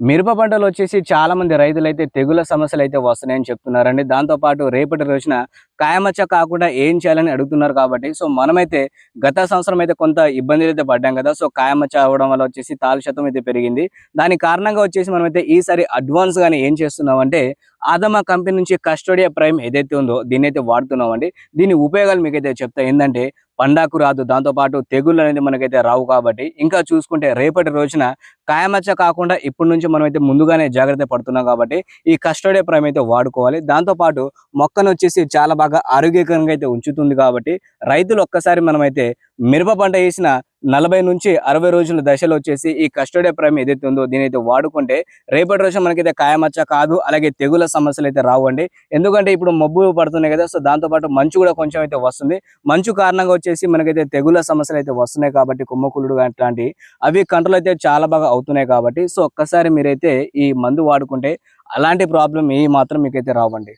మిరప పంటలు వచ్చేసి చాలా మంది రైతులు అయితే తెగుల సమస్యలు అయితే వస్తున్నాయని చెప్తున్నారండి. దాంతో పాటు రేపటి రోజున కాయమచ్చ కాకుండా ఏం చేయాలని అడుగుతున్నారు కాబట్టి సో మనమైతే గత సంవత్సరం అయితే కొంత ఇబ్బందులు అయితే పడ్డాం కదా సో కాయమచ్చ అవడం వల్ల వచ్చేసి తాలు శాతం అయితే పెరిగింది. దాని కారణంగా వచ్చేసి మనమైతే ఈసారి అడ్వాన్స్ కానీ ఏం చేస్తున్నాం అంటే ఆదమా కంపెనీ నుంచి కస్టోడియా ప్రైమ్ ఏదైతే ఉందో దీన్ని అయితే వాడుతున్నామండి. దీని ఉపయోగాలు మీకైతే చెప్తా ఏంటంటే పండాకు రాదు. దాంతోపాటు తెగుళ్ళు అనేది మనకైతే రావు కాబట్టి ఇంకా చూసుకుంటే రేపటి రోజున కాయమచ్చ కాకుండా ఇప్పటి నుంచి మనమైతే ముందుగానే జాగ్రత్త పడుతున్నాం కాబట్టి ఈ కస్టోడే ప్రైమ్ అయితే వాడుకోవాలి. దాంతోపాటు మొక్కను వచ్చేసి చాలా బాగా ఆరోగ్యకరంగా అయితే ఉంచుతుంది కాబట్టి రైతులు ఒక్కసారి మనమైతే మిరప పంట వేసిన నలభై నుంచి అరవై రోజుల దశలో వచ్చేసి ఈ కస్టోడియా ప్రైమ్ ఏదైతే ఉందో దీని అయితే వాడుకుంటే రేపటి రోజు మనకైతే కాయమచ్చ కాదు అలాగే తెగుల సమస్యలు అయితే రావండి. ఎందుకంటే ఇప్పుడు మబ్బులు పడుతున్నాయి కదా సో దాంతో పాటు మంచు కూడా కొంచెం అయితే వస్తుంది. మంచు కారణంగా వచ్చేసి మనకైతే తెగుల సమస్యలు అయితే వస్తున్నాయి కాబట్టి కుమ్మకులుడు అట్లాంటి అవి కంట్రోల్ అయితే చాలా బాగా అవుతున్నాయి కాబట్టి సో ఒక్కసారి మీరైతే ఈ మందు వాడుకుంటే అలాంటి ప్రాబ్లం ఏ మాత్రం మీకైతే రావండి.